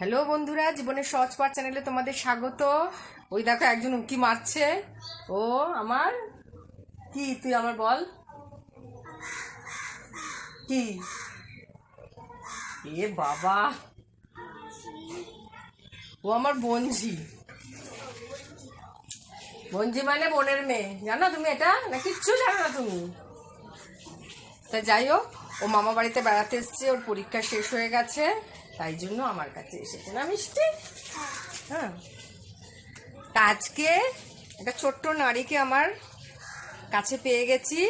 Hello বন্ধুরা, জীবনের সহজ পাঠ চ্যানেলে তোমাদের স্বাগত। ওই দেখো একজন উকি মারছে। ও আমার? কি, তুই আমার বল। কি? এ বাবা। ও আমার বঞ্জি বঞ্জি মানে বোনের মেয়ে। জানো তুমি এটা? না, কিচ্ছু জানো না তুমি? তা যাই হোক, ও মামা বাড়িতে বেড়াতে এসছে, ওর পরীক্ষা শেষ হয়ে গেছে। তাই জন্য আমার কাছে এসেছে না মিষ্টি হ্যাঁ। তা আজকে একটা ছোট্ট নারীকে আমার কাছে পেয়ে গেছি।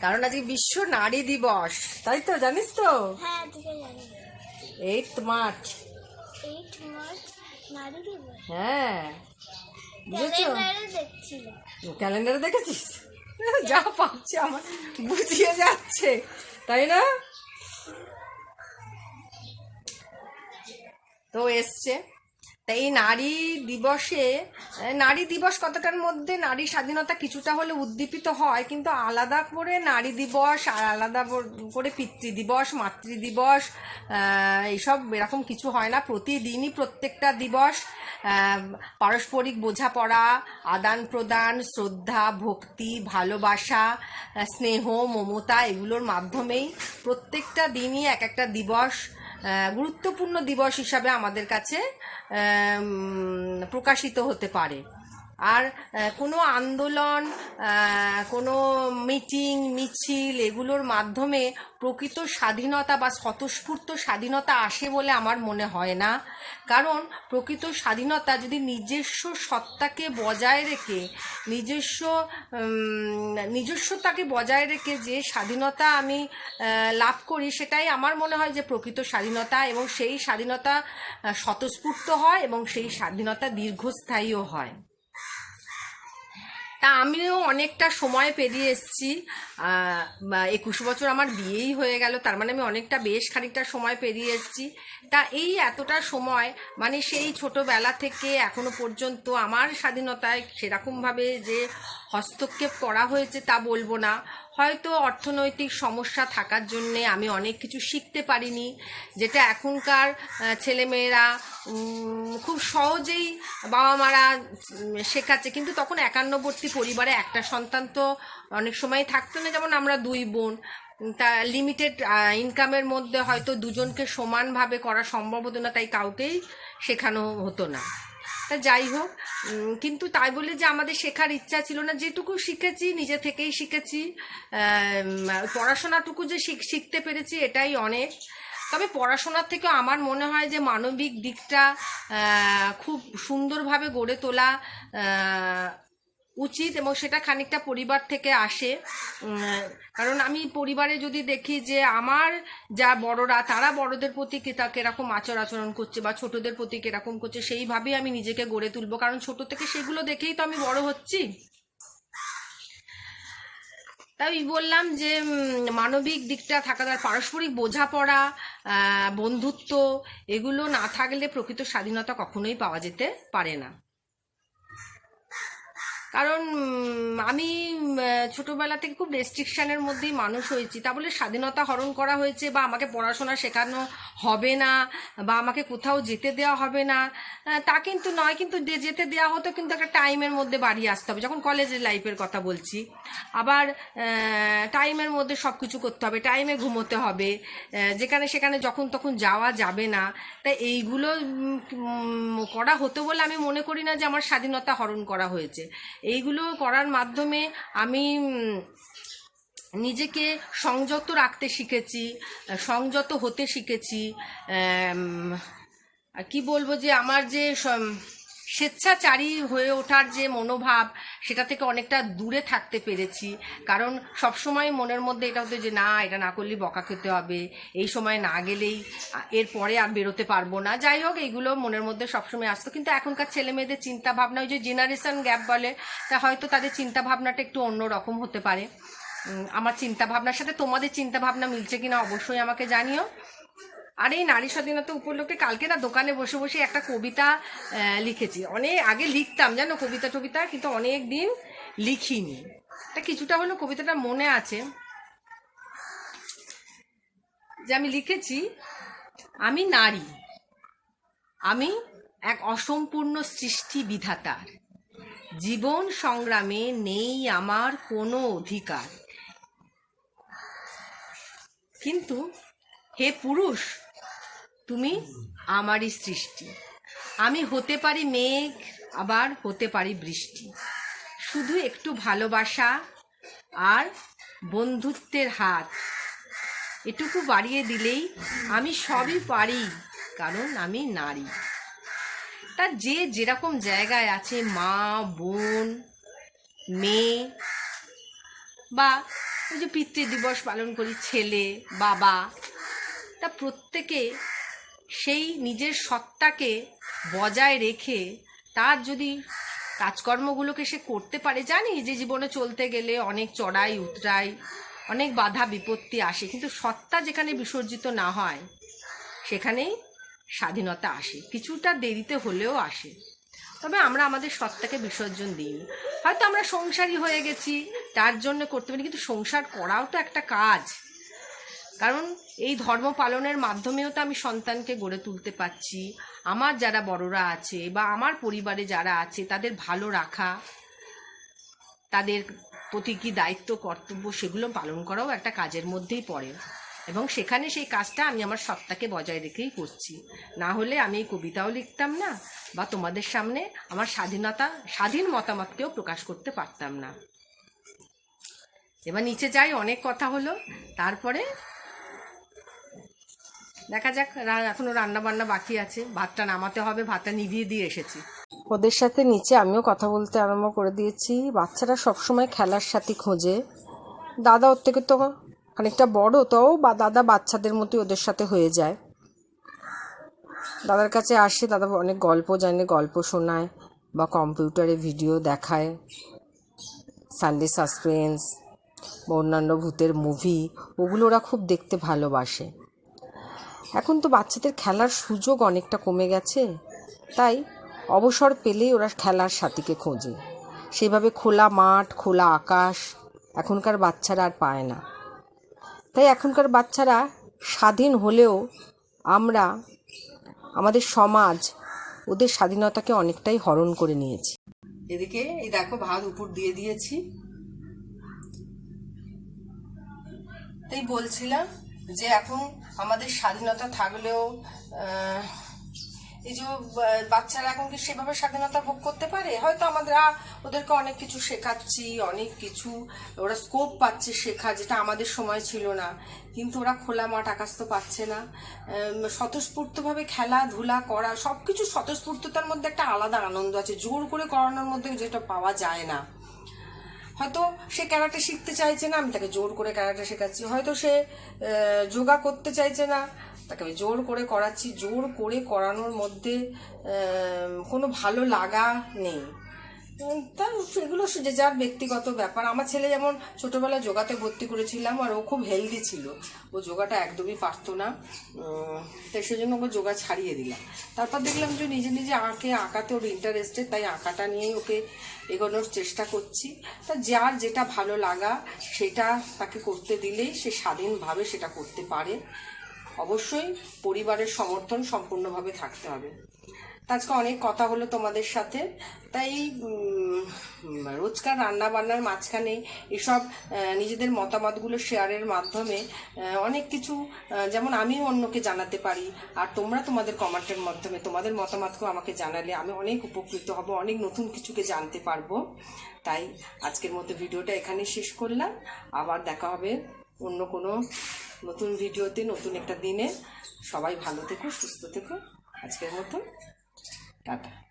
কারণ আজকে বিশ্ব নারী দিবস। তাই তো? জানিস তো? হ্যাঁ এইট মার্চ দিবস। হ্যাঁ। বুঝেছ? ক্যালেন্ডারে দেখেছিস? যা পাচ্ছে আমার বুঝিয়ে যাচ্ছে। তাই না? তো এসছে। তা এই নারী দিবসে নারী দিবস কতটার মধ্যে নারী স্বাধীনতা কিছুটা হলে উদ্দীপিত হয়, কিন্তু আলাদা করে নারী দিবস আর আলাদা করে পিতৃ দিবস, মাতৃ দিবস এইসব এরকম কিছু হয় না। প্রতিদিনই প্রত্যেকটা দিবস পারস্পরিক বোঝাপড়া, আদান প্রদান, শ্রদ্ধা, ভক্তি, ভালোবাসা স্নেহ, মমতা এগুলোর মাধ্যমেই প্রত্যেকটা দিনই এক একটা দিবস গুরুত্বপূর্ণ দিবস হিসাবে আমাদের কাছে প্রকাশিত হতে পারে। আর কোনো আন্দোলন কোনো মিটিং, মিছিল এগুলোর মাধ্যমে প্রকৃত স্বাধীনতা বা স্বতঃস্ফূর্ত স্বাধীনতা আসে বলে আমার মনে হয় না। কারণ প্রকৃত স্বাধীনতা যদি নিজস্ব সত্তাকে বজায় রেখে, নিজস্ব নিজস্বতাকে বজায় রেখে যে স্বাধীনতা আমি লাভ করি, সেটাই আমার মনে হয় যে প্রকৃত স্বাধীনতা এবং সেই স্বাধীনতা স্বতঃস্ফূর্ত হয় এবং সেই স্বাধীনতা দীর্ঘস্থায়ীও হয়। তা আমিও অনেকটা সময় পেরিয়ে এসেছি। একুশ বছর আমার বিয়েই হয়ে গেল, তার মানে আমি অনেকটা বেশ খানিকটা সময় পেরিয়ে এসেছি। তা এই এতটা সময় মানে সেই ছোটোবেলা থেকে এখনও পর্যন্ত আমার স্বাধীনতায় সেরকমভাবে যে হস্তক্ষেপ করা হয়েছে তা বলব না। হয়তো অর্থনৈতিক সমস্যা থাকার জন্যে আমি অনেক কিছু শিখতে পারিনি, যেটা এখনকার ছেলেমেয়েরা খুব সহজেই বাবা মারা শেখাচ্ছে। কিন্তু তখন একান্নবর্তী পরিবারে একটা সন্তান তো অনেক সময় থাকতো না। যেমন আমরা দুই বোন তা লিমিটেড ইনকামের মধ্যে হয়তো দুজনকে সমানভাবে করা সম্ভব হতো না, তাই কাউকেই শেখানো হতো না। তা যাই হোক কিন্তু তাই বলে যে আমাদের শেখার ইচ্ছা ছিল না। যেটুকু শিখেছি, নিজে থেকেই শিখেছি পড়াশোনাটুকু যে শিখ- শিখতে পেরেছি, এটাই অনেক। তবে পড়াশোনার থেকেও আমার মনে হয় যে মানবিক দিকটা খুব সুন্দরভাবে গড়ে তোলা উচিত এবং সেটা খানিকটা পরিবার থেকে আসে। কারণ আমি পরিবারে যদি দেখি যে আমার যা বড়রা, তারা বড়দের প্রতি তা কীরকম আচার আচরণ করছে বা ছোটদের প্রতি কীরকম করছে, সেইভাবেই আমি নিজেকে গড়ে তুলবো। কারণ ছোট থেকে সেগুলো দেখেই তো আমি বড় হচ্ছি। তাই বললাম যে মানবিক দিকটা থাকা পারস্পরিক বোঝাপড়া বন্ধুত্ব এগুলো না থাকলে প্রকৃত স্বাধীনতা কখনোই পাওয়া যেতে পারে না। কারণ আমি ছোটবেলা থেকে খুব রেস্ট্রিকশনের মধ্যেই মানুষ হয়েছি। তা বলে স্বাধীনতা হরণ করা হয়েছে বা আমাকে পড়াশোনা শেখানো হবে না বা আমাকে কোথাও যেতে দেওয়া হবে না তা কিন্তু নয়। কিন্তু যে- যেতে দেওয়া হতো কিন্তু একটা টাইমের মধ্যে বাড়ি আসতে হবে। যখন কলেজের লাইফের কথা বলছি, আবার টাইমের মধ্যে সব কিছু করতে হবে। টাইমে ঘুমোতে হবে যেখানে সেখানে যখন তখন যাওয়া যাবে না। তাই এইগুলো করা হতো বলে আমি মনে করি না যে আমার স্বাধীনতা হরণ করা হয়েছে। এইগুলো করার মাধ্যমে আমি নিজেকে সংযত রাখতে শিখেছি, সংযত হতে শিখেছি কি বলব যে আমার যে স্বেচ্ছাচারী হয়ে ওঠার যে মনোভাব, সেটা থেকে অনেকটা দূরে থাকতে পেরেছি। কারণ সবসময় মনের মধ্যে এটা হতো যে, না, এটা না করলে বকা খেতে হবে। এই সময় না গেলেই এরপরে আর বেরোতে পারব না। যাই হোক, এইগুলো মনের মধ্যে সবসময় আসতো। কিন্তু এখনকার ছেলে মেয়েদের চিন্তা ভাবনা ওই যে জেনারেশন গ্যাপ বলে, তা হয়তো তাদের চিন্তা ভাবনাটা একটু অন্যরকম হতে পারে। আমার চিন্তা ভাবনার সাথে তোমাদের চিন্তা ভাবনা মিলছে কিনা অবশ্যই আমাকে জানিও। আর, এই নারী স্বাধীনতা উপলক্ষে কালকে না দোকানে বসে বসে একটা কবিতা লিখেছি। অনেক আগে লিখতাম, জানো কবিতা টবিতা, কিন্তু অনেক দিন লিখিনি। তা কিছুটা হলো কবিতাটা মনে আছে। যে আমি লিখেছি, আমি নারী। আমি এক অসম্পূর্ণ সৃষ্টি বিধাতার জীবন সংগ্রামে নেই আমার কোনো অধিকার। কিন্তু হে পুরুষ তুমি আমারই সৃষ্টি। আমি হতে পারি মেঘ, আবার হতে পারি বৃষ্টি। শুধু একটু ভালোবাসা আর বন্ধুত্বের হাত। এটুকু বাড়িয়ে দিলেই আমি সবই পারি, কারণ আমি নারী। তা যে যেরকম জায়গায় আছে মা, বোন, মেয়ে, বা ওই যে পিতৃ দিবস পালন করি ছেলে, বাবা, তা প্রত্যেকে সেই নিজের সত্তাকে বজায় রেখে তার যদি কাজকর্মগুলোকে সে করতে পারে জানি যে জীবনে চলতে গেলে অনেক চড়াই, উতরাই, অনেক বাধা বিপত্তি আসে। কিন্তু সত্তা যেখানে বিসর্জিত না হয়, সেখানেই স্বাধীনতা আসে। কিছুটা দেরিতে হলেও আসে। তবে আমরা আমাদের সত্তাকে বিসর্জন দিই। হয়তো আমরা সংসারী হয়ে গেছি, তার জন্য করতে পারি, কিন্তু সংসার করাও তো একটা কাজ। কারণ এই ধর্ম পালনের মাধ্যমেও তো আমি সন্তানকে গড়ে তুলতে পারছি। আমার যারা বড়রা আছে বা আমার পরিবারে যারা আছে, তাদের ভালো রাখা, তাদের প্রতি কী দায়িত্ব, কর্তব্য, সেগুলো পালন করাও একটা কাজের মধ্যেই পড়ে। এবং সেখানে সেই কাজটা আমি আমার সত্তাকে বজায় রেখেই করছি। না হলে আমি এই কবিতাও লিখতাম না বা তোমাদের সামনে আমার স্বাধীনতা, স্বাধীন মতামতকেও প্রকাশ করতে পারতাম না। এবার নিচে যাই, অনেক কথা হলো। তারপরে দেখা যাক, রা- এখনও রান্না বান্না বাকি আছে। ভাতটা নামাতে হবে, ভাতটা নিভিয়ে দিয়ে এসেছি। ওদের সাথে নিচে আমিও কথা বলতে আরম্ভ করে দিয়েছি। বাচ্চারা সবসময় খেলার সাথে খোঁজে। দাদা ওর থেকে তো খানিকটা বড় তাও বা দাদা বাচ্চাদের মতোই ওদের সাথে হয়ে যায়। দাদার কাছে আসে, দাদা অনেক গল্প জানে, গল্প শোনায় বা কম্পিউটারে ভিডিও দেখায়। সানডে সাসপেন্স বা অন্যান্য ভূতের মুভি ওগুলো ওরা খুব দেখতে ভালোবাসে। এখন তো বাচ্চাদের খেলার সুযোগ অনেকটা কমে গেছে। তাই অবসর পেলেই ওরা খেলার সাথীকে খোঁজে। সেভাবে খোলা মাঠ, খোলা আকাশ এখনকার বাচ্চারা আর পায় না। তাই এখনকার বাচ্চারা স্বাধীন হলেও আমরা, আমাদের সমাজ ওদের স্বাধীনতাকে অনেকটাই হরণ করে নিয়েছি। এদিকে এই দেখো ভাত উপর দিয়ে দিয়েছি। তাই বলছিলাম যে এখন আমাদের স্বাধীনতা থাকলেও এই যে বাচ্চারা এখন কি সেভাবে স্বাধীনতা ভোগ করতে পারে? হয়তো আমরা ওদেরকে অনেক কিছু শেখাচ্ছি, অনেক কিছু, ওরা স্কোপ পাচ্ছে শেখা, যেটা আমাদের সময় ছিল না। কিন্তু ওরা খোলা মাঠ, আকাশ তো পাচ্ছে না। স্বতঃস্ফূর্তভাবে খেলাধুলা করা সব কিছু স্বতঃস্ফূর্ততার মধ্যে একটা আলাদা আনন্দ আছে। জোর করে করানোর মধ্যে যেটা পাওয়া যায় না। হয়তো সে ক্যারাটে শিখতে চাইছে না, আমি তাকে জোর করে ক্যারাটে শেখাচ্ছি। হয়তো সে যোগা করতে চাইছে না, তাকে আমি জোর করে করাচ্ছি। জোর করে করানোর মধ্যে কোনো ভালো লাগা নেই। উম, তা সেগুলো যে যার ব্যক্তিগত ব্যাপার। আমার ছেলে যেমন ছোটবেলায় যোগাতে ভর্তি করেছিলাম আর ও খুব হেলদি ছিল। ও যোগাটা একদমই পারতো না। তাই সেজন্য ওকে যোগা ছাড়িয়ে দিলাম। তারপর দেখলাম যে নিজে নিজে আঁকে আঁকাতে ওর ইন্টারেস্টেড তাই আঁকাটা নিয়েই ওকে এগোনোর চেষ্টা করছি। তা যার যেটা ভালো লাগা সেটা তাকে করতে দিলেই সে স্বাধীনভাবে সেটা করতে পারে। অবশ্যই পরিবারের সমর্থন সম্পূর্ণভাবে থাকতে হবে। আজকে অনেক কথা হলো তোমাদের সাথে। তাই রোজকার রান্না বান্নার মাঝখানে এসব নিজেদের মতামতগুলো শেয়ারের মাধ্যমে অনেক কিছু যেমন আমিও অন্যকে জানাতে পারি, আর তোমরা তোমাদের কমেন্টের মাধ্যমে, তোমাদের মতামতকেও আমাকে জানালে আমি অনেক উপকৃত হব, অনেক নতুন কিছুকে জানতে পারব। তাই আজকের মতো ভিডিওটা এখানে শেষ করলাম। আবার দেখা হবে অন্য কোনো নতুন ভিডিওতে, নতুন একটা দিনে। সবাই ভালো থেকো, সুস্থ থেকো। আজকের মতো, টাটা।